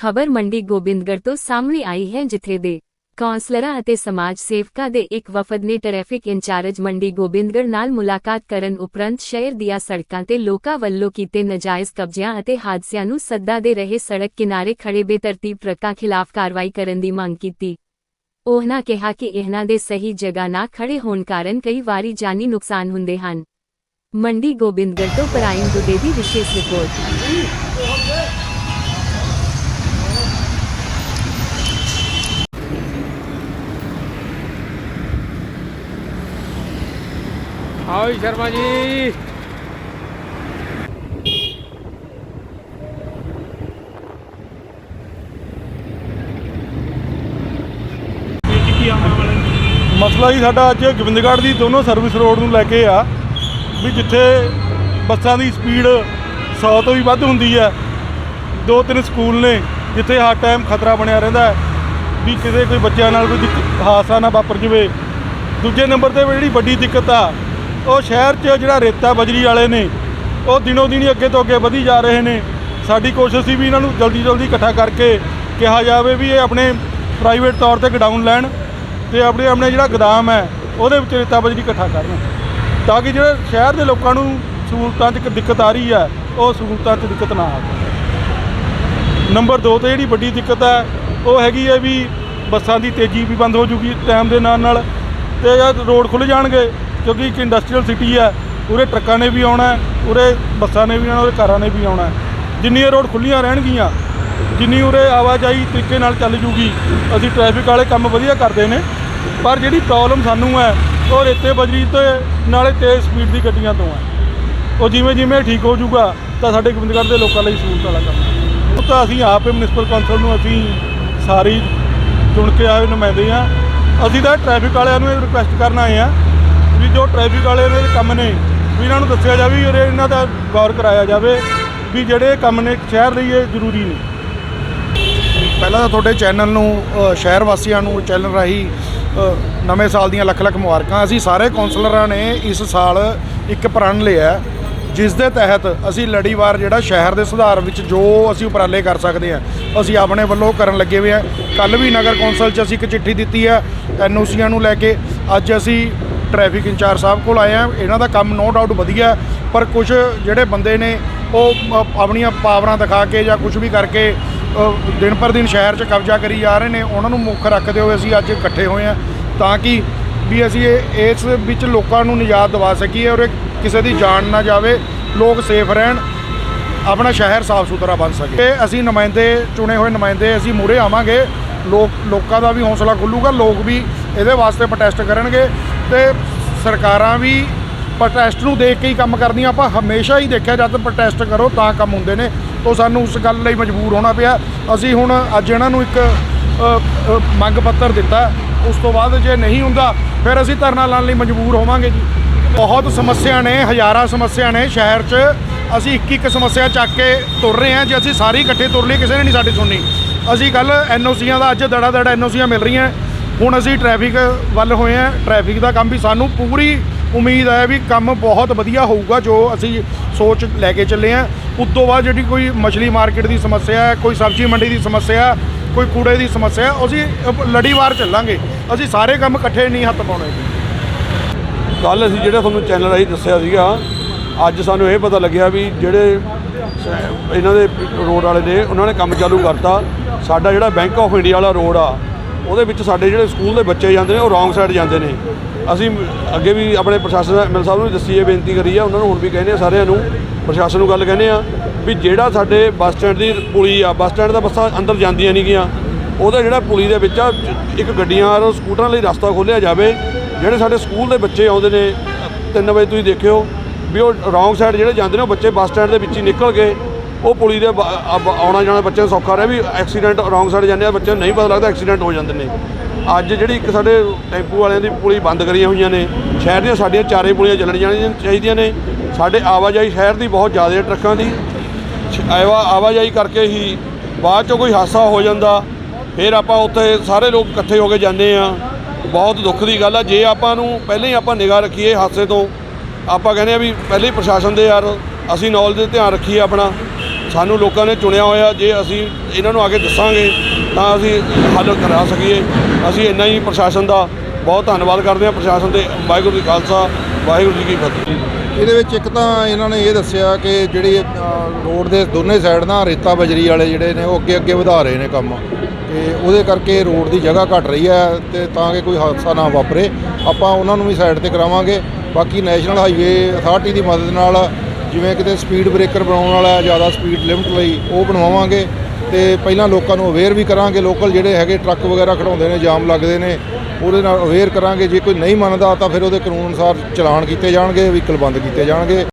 ਖਬਰ ਮੰਡੀ ਗੋਬਿੰਦਗੜ੍ਹ ਤੋਂ ਸਾਹਮਣੇ ਆਈ ਹੈ, ਜਿੱਥੇ ਦੇ ਕੌਂਸਲਰਾਂ ਅਤੇ ਸਮਾਜ ਸੇਵਕਾਂ ਦੇ ਇੱਕ ਵਫਦ ਨੇ ਟ੍ਰੈਫਿਕ ਇੰਚਾਰਜ ਮੰਡੀ ਗੋਬਿੰਦਗੜ੍ਹ ਨਾਲ ਮੁਲਾਕਾਤ ਕਰਨ ਉਪਰੰਤ ਸ਼ਹਿਰ ਦੀਆਂ ਸੜਕਾਂ ਤੇ ਲੋਕਾਂ ਵੱਲੋਂ ਕੀਤੇ ਨਜਾਇਜ਼ ਕਬਜ਼ਿਆਂ ਅਤੇ ਹਾਦਸਿਆਂ ਨੂੰ ਸੱਦਾ ਦੇ ਰਹੇ ਸੜਕ ਕਿਨਾਰੇ ਖੜੇ ਬੇਤਰਤੀਬ ਟਰੱਕਾਂ ਖਿਲਾਫ ਕਾਰਵਾਈ ਕਰਨ ਦੀ ਮੰਗ ਕੀਤੀ। ਉਹਨਾਂ ਕਿਹਾ ਕਿ ਇਹਨਾਂ ਦੇ ਸਹੀ ਜਗ੍ਹਾ ਨਾ ਖੜੇ ਹੋਣ ਕਾਰਨ ਕਈ ਵਾਰੀ ਜਾਨੀ ਨੁਕਸਾਨ ਹੁੰਦੇ ਹਨ। ਮੰਡੀ ਗੋਬਿੰਦਗੜ੍ਹ ਤੋਂ ਪ੍ਰਾਈਮ ਦੁਦੇ ਦੀ ਵਿਸ਼ੇਸ਼ ਰਿਪੋਰਟ। ਆਓ ਜੀ ਸ਼ਰਮਾ ਜੀ। ਮਸਲਾ ਹੀ ਸਾਡਾ ਅੱਜ ਗੋਬਿੰਦਗੜ੍ਹ ਦੀ ਦੋਨੋਂ ਸਰਵਿਸ ਰੋਡ ਨੂੰ ਲੈ ਕੇ ਆ, ਵੀ ਜਿੱਥੇ ਬੱਸਾਂ ਦੀ ਸਪੀਡ 100 ਤੋਂ ਵੀ ਵੱਧ ਹੁੰਦੀ ਹੈ। ਦੋ ਤਿੰਨ ਸਕੂਲ ਨੇ, ਜਿੱਥੇ ਹਰ ਟਾਈਮ ਖਤਰਾ ਬਣਿਆ ਰਹਿੰਦਾ ਹੈ, ਵੀ ਕਿਤੇ ਕੋਈ ਬੱਚਿਆਂ ਨਾਲ ਕੋਈ ਦਿੱਕ- ਹਾਦਸਾ ਨਾ ਵਾਪਰ ਜਵੇ। ਦੂਜੇ ਨੰਬਰ ਤੇ ਜਿਹੜੀ ਵੱਡੀ ਦਿੱਕਤ ਆ ਉਹ ਸ਼ਹਿਰ 'ਚ ਜਿਹੜਾ ਰੇਤਾ ਬਜਰੀ ਵਾਲੇ ਨੇ, ਉਹ ਦਿਨੋ ਦਿਨ ਹੀ ਅੱਗੇ ਤੋਂ ਅੱਗੇ ਵਧੀ ਜਾ ਰਹੇ ਨੇ। ਸਾਡੀ ਕੋਸ਼ਿਸ਼ ਸੀ ਵੀ ਇਹਨਾਂ ਨੂੰ ਜਲਦੀ ਜਲਦੀ ਇਕੱਠਾ ਕਰਕੇ ਕਿਹਾ ਜਾਵੇ ਵੀ ਇਹ ਆਪਣੇ ਪ੍ਰਾਈਵੇਟ ਤੌਰ ਤੇ ਗਡਾਊਨ ਲੈਣ ਤੇ ਆਪਣੇ ਆਪਣੇ ਜਿਹੜਾ ਗੋਦਾਮ ਹੈ, ਉਹਦੇ ਵਿੱਚ ਰੇਤਾ ਬਜਰੀ ਇਕੱਠਾ ਕਰਨ। ਤਾਂ ਕਿ ਜਿਹੜੇ ਸ਼ਹਿਰ ਦੇ ਲੋਕਾਂ ਨੂੰ ਸਹੂਲਤਾਂ 'ਚ ਇੱਕ ਦਿੱਕਤ ਆ ਰਹੀ ਹੈ, ਉਹ ਸਹੂਲਤਾਂ 'ਚ ਦਿੱਕਤ ਨਾ ਆਵੇ। ਨੰਬਰ 2 ਤੇ ਜਿਹੜੀ ਵੱਡੀ ਦਿੱਕਤ ਹੈ, ਉਹ ਹੈਗੀ ਹੈ ਵੀ ਬੱਸਾਂ ਦੀ ਤੇਜ਼ੀ ਵੀ ਬੰਦ ਹੋ ਜੂਗੀ ਟਾਈਮ ਦੇ ਨਾਲ ਨਾਲ, ਤੇ ਜਦ ਰੋਡ ਖੁੱਲ ਜਾਣਗੇ। ਕਿਉਂਕਿ ਇੱਕ ਇੰਡਸਟਰੀਅਲ ਸਿਟੀ ਹੈ, ਉਰੇ ਟਰੱਕਾਂ ਨੇ ਵੀ ਆਉਣਾ ਉਰੇ ਬੱਸਾਂ ਨੇ ਵੀ ਆਉਣਾ, ਉਰੇ ਕਾਰਾਂ ਨੇ ਵੀ ਆਉਣਾ ਜਿੰਨੀਆਂ ਰੋਡ ਖੁੱਲੀਆਂ ਰਹਿਣਗੀਆਂ, ਜਿੰਨੀ ਉਰੇ ਆਵਾਜਾਈ ਤਰੀਕੇ ਨਾਲ ਚੱਲ ਜੂਗੀ, ਅਸੀਂ ਟ੍ਰੈਫਿਕ ਵਾਲੇ ਕੰਮ ਵਧੀਆ ਕਰਦੇ ਨੇ, ਪਰ ਜਿਹੜੀ ਪ੍ਰੋਬਲਮ ਸਾਨੂੰ ਹੈ, ਉਹ ਰੇਤੇ ਬਜਰੀ ਤੇ ਨਾਲੇ ਤੇਜ਼ ਸਪੀਡ ਦੀ ਗੱਡੀਆਂ ਤੋਂ ਹੈ। ਉਹ ਜਿਵੇਂ ਜਿਵੇਂ ਠੀਕ ਹੋ ਜੂਗਾ ਤਾਂ ਸਾਡੇ ਗੋਬਿੰਦਗੜ੍ਹ ਦੇ ਲੋਕਾਂ ਲਈ ਸਹੂਲਤ ਵਾਲਾ ਕੰਮ ਉਹ ਤਾਂ ਅਸੀਂ ਆਪੇ ਮਿਊਨਿਸਪਲ ਕੌਂਸਲ ਨੂੰ ਅਸੀਂ ਸਾਰੀ ਚੁਣ ਕੇ ਆਏ ਨੁਮਾਇੰਦੇ ਆ ਅਸੀਂ ਤਾਂ ਟ੍ਰੈਫਿਕ ਵਾਲਿਆਂ ਨੂੰ ਇਹ ਰਿਕੁਐਸਟ ਕਰਨ ਆਏ ਆ ਵੀ ਜੋ ਟ੍ਰੈਫਿਕ ਵਾਲੇ ਦੇ ਕੰਮ ਨੇ, ਵੀ ਇਹਨਾਂ ਨੂੰ ਦੱਸਿਆ ਜਾਵੇ ਵੀ ਉਰੇ ਇਹਨਾਂ ਦਾ ਗੌਰ ਕਰਾਇਆ ਜਾਵੇ ਵੀ ਜਿਹੜੇ ਕੰਮ ਨੇ, ਸ਼ਹਿਰ ਲਈ ਇਹ ਜ਼ਰੂਰੀ ਨੇ। ਪਹਿਲਾਂ ਤਾਂ ਤੁਹਾਡੇ ਚੈਨਲ ਨੂੰ ਸ਼ਹਿਰ ਵਾਸੀਆਂ ਨੂੰ ਚੈਨਲ ਰਾਹੀਂ ਨਵੇਂ ਸਾਲ ਦੀਆਂ ਲੱਖ ਲੱਖ ਮੁਬਾਰਕਾਂ। ਅਸੀਂ ਸਾਰੇ ਕਾਉਂਸਲਰਾਂ ਨੇ ਇਸ ਸਾਲ ਇੱਕ ਪ੍ਰਣ ਲਿਆ, ਜਿਸ ਦੇ ਤਹਿਤ ਅਸੀਂ ਲੜੀਵਾਰ ਜਿਹੜਾ ਸ਼ਹਿਰ ਦੇ ਸੁਧਾਰ ਵਿੱਚ ਜੋ ਅਸੀਂ ਉਪਰਾਲੇ ਕਰ ਸਕਦੇ ਹਾਂ, ਅਸੀਂ ਆਪਣੇ ਵੱਲੋਂ ਕਰਨ ਲੱਗੇ ਹੋਏ ਹਾਂ। ਕੱਲ ਵੀ ਨਗਰ ਕੌਂਸਲ 'ਚ ਅਸੀਂ ਇੱਕ ਚਿੱਠੀ ਦਿੱਤੀ ਹੈ, ਐਨਓਸੀਆਂ ਨੂੰ ਲੈ ਕੇ। ਅੱਜ ਅਸੀਂ ਟ੍ਰੈਫਿਕ ਇੰਚਾਰਜ ਸਾਹਿਬ ਕੋਲ ਆਏ ਹਾਂ ਇਹਨਾਂ ਦਾ ਕੰਮ ਨੋ ਡਾਊਟ ਵਧੀਆ ਪਰ ਕੁਝ ਜਿਹੜੇ ਬੰਦੇ ਨੇ, ਉਹ ਆਪਣੀਆਂ ਪਾਵਰਾਂ ਦਿਖਾ ਕੇ ਜਾਂ ਕੁਝ ਵੀ ਕਰਕੇ ਦਿਨ ਪਰ ਦਿਨ ਸ਼ਹਿਰ 'ਚ ਕਬਜ਼ਾ ਕਰੀ ਜਾ ਰਹੇ ਨੇ, ਉਹਨਾਂ ਨੂੰ ਮੁੱਖ ਰੱਖਦੇ ਹੋਏ ਅਸੀਂ ਅੱਜ ਇਕੱਠੇ ਹੋਏ ਹਾਂ ਤਾਂ ਕਿ ਵੀ ਅਸੀਂ ਇਹ, ਇਸ ਵਿੱਚ ਲੋਕਾਂ ਨੂੰ ਨਿਜਾਤ ਦਿਵਾ ਸਕੀਏ ਔਰ ਇਹ ਕਿਸੇ ਦੀ ਜਾਨ ਨਾ ਜਾਵੇ, ਲੋਕ ਸੇਫ ਰਹਿਣ, ਆਪਣਾ ਸ਼ਹਿਰ ਸਾਫ਼ ਸੁਥਰਾ ਬਣ ਸਕੇ। ਤੇ ਅਸੀਂ ਨੁਮਾਇੰਦੇ ਚੁਣੇ ਹੋਏ ਨੁਮਾਇੰਦੇ, ਅਸੀਂ ਮੂਹਰੇ ਆਵਾਂਗੇ, ਲੋਕ, ਲੋਕਾਂ ਦਾ ਵੀ ਹੌਸਲਾ ਖੁੱਲੂਗਾ, ਲੋਕ ਵੀ ਇਹਦੇ ਵਾਸਤੇ ਪ੍ਰੋਟੈਸਟ ਕਰਨਗੇ। ਤੇ ਸਰਕਾਰਾਂ ਵੀ ਪ੍ਰੋਟੈਸਟ ਨੂੰ ਦੇਖ ਕੇ ਹੀ ਕੰਮ ਕਰਦੀਆਂ। ਆਪਾਂ ਹਮੇਸ਼ਾ ਹੀ ਦੇਖਿਆ ਜਦ ਪ੍ਰੋਟੈਸਟ ਕਰੋ ਤਾਂ ਕੰਮ ਹੁੰਦੇ ਨੇ। ਤੋਂ ਸਾਨੂੰ ਉਸ ਗੱਲ ਲਈ ਮਜਬੂਰ ਹੋਣਾ ਪਿਆ। ਅਸੀਂ ਹੁਣ ਅੱਜ ਇਹਨਾਂ ਨੂੰ ਇੱਕ ਮੰਗ ਪੱਤਰ ਦਿੱਤਾ। ਉਸ ਤੋਂ ਬਾਅਦ ਜੇ ਨਹੀਂ ਹੁੰਦਾ, ਫਿਰ ਅਸੀਂ ਧਰਨਾ ਲਾਉਣ ਲਈ ਮਜਬੂਰ ਹੋਵਾਂਗੇ ਜੀ। ਬਹੁਤ ਸਮੱਸਿਆ ਨੇ, ਹਜ਼ਾਰਾਂ ਸਮੱਸਿਆ ਨੇ ਸ਼ਹਿਰ 'ਚ। ਅਸੀਂ ਇੱਕ ਇੱਕ ਸਮੱਸਿਆ ਚੱਕ ਕੇ ਤੁਰ ਰਹੇ ਹਾਂ। ਜੇ ਅਸੀਂ ਸਾਰੇ ਇਕੱਠੇ ਤੁਰ ਲਈ, ਕਿਸੇ ਨੇ ਨਹੀਂ ਸਾਡੀ ਸੁਣਨੀ। ਅਸੀਂ ਕੱਲ ਐਨਓਸੀਆਂ ਦਾ ਅੱਜ ਦੜਾ ਦੜਾ ਐਨਓਸੀਆਂ ਮਿਲ ਰਹੀਆਂ। ਹੁਣ ਅਸੀਂ ਟ੍ਰੈਫਿਕ ਵੱਲ ਹੋਏ ਹਾਂ ਟ੍ਰੈਫਿਕ ਦਾ ਕੰਮ ਵੀ ਸਾਨੂੰ ਪੂਰੀ ਉਮੀਦ ਹੈ ਵੀ ਕੰਮ ਬਹੁਤ ਵਧੀਆ ਹੋਊਗਾ, ਜੋ ਅਸੀਂ ਸੋਚ ਲੈ ਕੇ ਚੱਲੇ ਹਾਂ। ਉਸ ਤੋਂ ਬਾਅਦ ਜਿਹੜੀ ਕੋਈ ਮਛਲੀ ਮਾਰਕੀਟ ਦੀ ਸਮੱਸਿਆ ਹੈ, ਕੋਈ ਸਬਜ਼ੀ ਮੰਡੀ ਦੀ ਸਮੱਸਿਆ, ਕੋਈ ਕੂੜੇ ਦੀ ਸਮੱਸਿਆ, ਅਸੀਂ ਅਹ ਲੜੀਵਾਰ ਚੱਲਾਂਗੇ। ਅਸੀਂ ਸਾਰੇ ਕੰਮ ਇਕੱਠੇ ਨਹੀਂ ਹੱਥ ਪਾਉਣੇ। ਕੱਲ ਅਸੀਂ ਜਿਹੜਾ ਤੁਹਾਨੂੰ ਚੈਨਲ ਰਾਹੀਂ ਦੱਸਿਆ ਸੀਗਾ, ਅੱਜ ਸਾਨੂੰ ਇਹ ਪਤਾ ਲੱਗਿਆ ਵੀ ਜਿਹੜੇ ਇਹਨਾਂ ਦੇ ਰੋਡ ਵਾਲੇ ਨੇ, ਉਹਨਾਂ ਨੇ ਕੰਮ ਚਾਲੂ ਕਰਤਾ। ਸਾਡਾ ਜਿਹੜਾ ਬੈਂਕ ਆਫ ਇੰਡੀਆ ਵਾਲਾ ਰੋਡ ਆ ਉਹਦੇ ਵਿੱਚ ਸਾਡੇ ਜਿਹੜੇ ਸਕੂਲ ਦੇ ਬੱਚੇ ਜਾਂਦੇ ਨੇ, ਉਹ ਰੋਂਗ ਸਾਈਡ ਜਾਂਦੇ ਨੇ। ਅਸੀਂ ਅੱਗੇ ਵੀ ਆਪਣੇ ਪ੍ਰਸ਼ਾਸਨ ਐਮਐਲ ਸਾਹਿਬ ਨੂੰ ਦੱਸੀ ਇਹ ਬੇਨਤੀ ਕਰੀ ਆ, ਉਹਨਾਂ ਨੂੰ ਹੁਣ ਵੀ ਕਹਿੰਦੇ ਆ, ਸਾਰਿਆਂ ਨੂੰ, ਪ੍ਰਸ਼ਾਸਨ ਨੂੰ ਗੱਲ ਕਹਿੰਦੇ ਆ, ਵੀ ਜਿਹੜਾ ਸਾਡੇ ਬੱਸ ਸਟੈਂਡ ਦੀ ਪੁਲੀ ਆ, ਬੱਸ ਸਟੈਂਡ ਦਾ ਬੱਸਾਂ ਅੰਦਰ ਜਾਂਦੀਆਂ ਨਹੀਂ ਗੀਆਂ। ਉਹਦਾ ਜਿਹੜਾ ਪੁਲੀ ਦੇ ਵਿੱਚ ਆ, ਇੱਕ ਗੱਡੀਆਂ ਔਰ ਸਕੂਟਰਾਂ ਲਈ ਰਸਤਾ ਖੋਲ੍ਹਿਆ ਜਾਵੇ, ਜਿਹੜੇ ਸਾਡੇ ਸਕੂਲ ਦੇ ਬੱਚੇ ਆਉਂਦੇ ਨੇ 3 ਵਜੇ ਤੁਸੀਂ ਦੇਖਿਓ, ਵੀ ਉਹ ਰੌਂਗ ਸਾਈਡ ਜਿਹੜੇ ਜਾਂਦੇ ਨੇ, ਉਹ ਬੱਚੇ ਬੱਸ ਸਟੈਂਡ ਦੇ ਵਿੱਚ ਹੀ ਨਿਕਲ ਕੇ ਉਹ ਪੁਲੀ ਦੇ ਆਉਣਾ ਜਾਣਾ ਬੱਚੇ ਨੂੰ ਸੌਖਾ ਰਿਹਾ ਵੀ ਐਕਸੀਡੈਂਟ ਰੌਂਗ ਸਾਈਡ ਜਾਂਦੇ ਆ ਬੱਚੇ ਨੂੰ ਨਹੀਂ ਪਤਾ ਲੱਗਦਾ ਐਕਸੀਡੈਂਟ ਹੋ ਜਾਂਦੇ ਨੇ। ਅੱਜ ਜਿਹੜੀ ਇੱਕ ਸਾਡੇ ਟੈਂਪੂ ਵਾਲਿਆਂ ਦੀ ਪੁਲੀ ਬੰਦ ਕਰੀਆਂ ਹੋਈਆਂ ਨੇ, ਸ਼ਹਿਰ ਦੀਆਂ ਸਾਡੀਆਂ ਚਾਰੇ ਪੁਲੀਆਂ ਚੱਲਣ ਜਾਣੀਆਂ ਚਾਹੀਦੀਆਂ ਨੇ। ਸਾਡੇ ਆਵਾਜਾਈ ਸ਼ਹਿਰ ਦੀ ਬਹੁਤ ਜ਼ਿਆਦਾ ਹੈ ਟਰੱਕਾਂ ਦੀ। ਸ਼- ਆਵਾ ਆਵਾਜਾਈ ਕਰਕੇ ਹੀ ਬਾਅਦ ਚੋਂ ਕੋਈ ਹਾਦਸਾ ਹੋ ਜਾਂਦਾ, ਫਿਰ ਆਪਾਂ ਉੱਥੇ ਸਾਰੇ ਲੋਕ ਇਕੱਠੇ ਹੋ ਕੇ ਜਾਂਦੇ ਆ। ਬਹੁਤ ਦੁੱਖ ਦੀ ਗੱਲ ਆ, ਜੇ ਆਪਾਂ ਨੂੰ ਪਹਿਲਾਂ ਹੀ ਆਪਾਂ ਨਿਗਾਹ ਰੱਖੀਏ ਹਾਦਸੇ ਤੋਂ, ਆਪਾਂ ਕਹਿੰਦੇ ਆ ਵੀ ਪਹਿਲੇ ਪ੍ਰਸ਼ਾਸਨ ਦੇ ਯਾਰ, ਅਸੀਂ ਨੌਲੇਜ ਦੇ ਧਿਆਨ ਰੱਖੀਏ ਆਪਣਾ। ਸਾਨੂੰ ਲੋਕਾਂ ਨੇ ਚੁਣਿਆ ਹੋਇਆ, ਜੇ ਅਸੀਂ ਇਹਨਾਂ ਨੂੰ ਆ ਕੇ ਦੱਸਾਂਗੇ, ਤਾਂ ਅਸੀਂ ਹੱਲ ਕਰਾ ਸਕੀਏ। ਅਸੀਂ ਇੰਨਾ ਹੀ ਪ੍ਰਸ਼ਾਸਨ ਦਾ ਬਹੁਤ ਧੰਨਵਾਦ ਕਰਦੇ ਹਾਂ, ਪ੍ਰਸ਼ਾਸਨ ਦੇ ਵਾਹਿਗੁਰੂ ਜੀ ਖਾਲਸਾ, ਵਾਹਿਗੁਰੂ ਜੀ ਕੀ ਫਤਿਹ। ਇਹਦੇ ਵਿੱਚ ਇੱਕ ਤਾਂ ਇਹਨਾਂ ਨੇ ਇਹ ਦੱਸਿਆ ਕਿ ਜਿਹੜੀ ਰੋਡ ਦੇ ਦੋਨੇ ਸਾਈਡ ਨਾ ਰੇਤਾ ਬਜਰੀ ਵਾਲੇ ਜਿਹੜੇ ਨੇ, ਉਹ ਅੱਗੇ ਅੱਗੇ ਵਧਾ ਰਹੇ ਨੇ ਕੰਮ। ਤੇ ਉਹਦੇ ਕਰਕੇ ਰੋਡ ਦੀ ਜਗ੍ਹਾ ਘਟ ਰਹੀ ਹੈ ਤੇ ਤਾਂ ਕਿ ਕੋਈ ਹਾਦਸਾ ਨਾ ਵਾਪਰੇ। ਆਪਾਂ ਉਹਨਾਂ ਨੂੰ ਵੀ ਸਾਈਡ ਤੇ ਕਰਾਵਾਂਗੇ। ਬਾਕੀ ਨੈਸ਼ਨਲ ਹਾਈਵੇ ਅਥਾਰਟੀ ਦੀ ਮਦਦ ਨਾਲ ਜਿਵੇਂ ਕਿਤੇ ਸਪੀਡ ਬ੍ਰੇਕਰ ਬਣਾਉਣ ਵਾਲਾ ਹੈ, ਜ਼ਿਆਦਾ ਸਪੀਡ ਲਿਮਟ ਲਈ ਉਹ ਬਣਵਾਵਾਂਗੇ। ਤੇ ਪਹਿਲਾਂ ਲੋਕਾਂ ਨੂੰ ਅਵੇਅਰ ਵੀ ਕਰਾਂਗੇ ਲੋਕਲ ਜਿਹੜੇ ਹੈਗੇ ਟਰੱਕ ਵਗੈਰਾ ਖੜਾਉਂਦੇ ਨੇ ਜਾਮ ਲੱਗਦੇ ਨੇ ਉਹਦੇ ਨਾਲ ਅਵੇਅਰ ਕਰਾਂਗੇ। ਜੇ ਕੋਈ ਨਹੀਂ ਮੰਨਦਾ ਤਾਂ ਫਿਰ ਉਹਦੇ ਕਾਨੂੰਨ ਅਨੁਸਾਰ ਚਲਾਨ ਕੀਤੇ ਜਾਣਗੇ ਵਹੀਕਲ ਬੰਦ ਕੀਤੇ ਜਾਣਗੇ।